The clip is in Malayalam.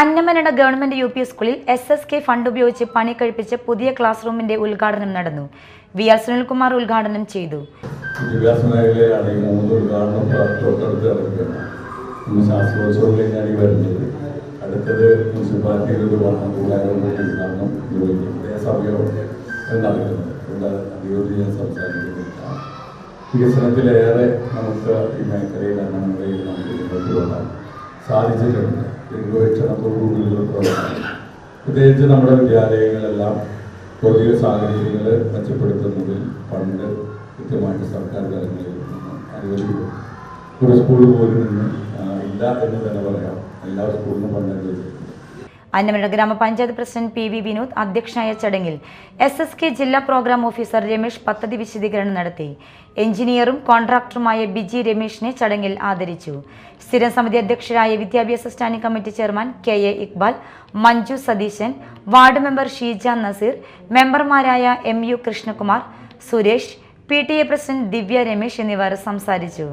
അന്നമനട ഗവൺമെന്റ് യു പി സ്കൂളിൽ എസ് എസ് കെ ഫണ്ട് ഉപയോഗിച്ച് പണി കഴിപ്പിച്ച് പുതിയ ക്ലാസ് റൂമിന്റെ ഉദ്ഘാടനം നടന്നു. വി ആർ സുനിൽകുമാർ ഉദ്ഘാടനം ചെയ്തു. വിദ്യാഭ്യാസ അടുത്തത് ഉദ്ഘാടനം വികസനത്തിലേറെ നമുക്ക് ഈ മേഖലയിൽ പോകാൻ സാധിച്ചിട്ടുണ്ട്. പ്രത്യേകിച്ച് നമ്മുടെ വിദ്യാലയങ്ങളെല്ലാം ഭൗതിക സാഹചര്യങ്ങൾ മെച്ചപ്പെടുത്തുന്നതിൽ ഫണ്ട് കൃത്യമായിട്ട് സർക്കാർ തലങ്ങളിൽ അനുവദിക്കും ഒരു സ്കൂൾ പോലും ഇല്ല എന്ന് തന്നെ പറയാം എല്ലാ സ്കൂളിനും ഫണ്ട് അനുവദിച്ചിട്ടുണ്ട് അന്നമനട ഗ്രാമപഞ്ചായത്ത് പ്രസിഡന്റ് പി വി വിനോദ് അധ്യക്ഷനായ ചടങ്ങിൽ എസ് എസ് കെ ജില്ലാ പ്രോഗ്രാം ഓഫീസർ രമേശ് പദ്ധതി വിശദീകരണം നടത്തി. എഞ്ചിനീയറും കോൺട്രാക്ടറുമായ ബിജി രമേശിനെ ചടങ്ങിൽ ആദരിച്ചു. സ്ഥിരം സമിതി അധ്യക്ഷരായ വിദ്യാഭ്യാസ standing committee chairman K A Iqbal Manju Satheesan ward member Sheeja Nazeer മെമ്പർമാരായ M U Krishnakumar Suresh P T A president Divya Ramesh എന്നിവർ സംസാരിച്ചു.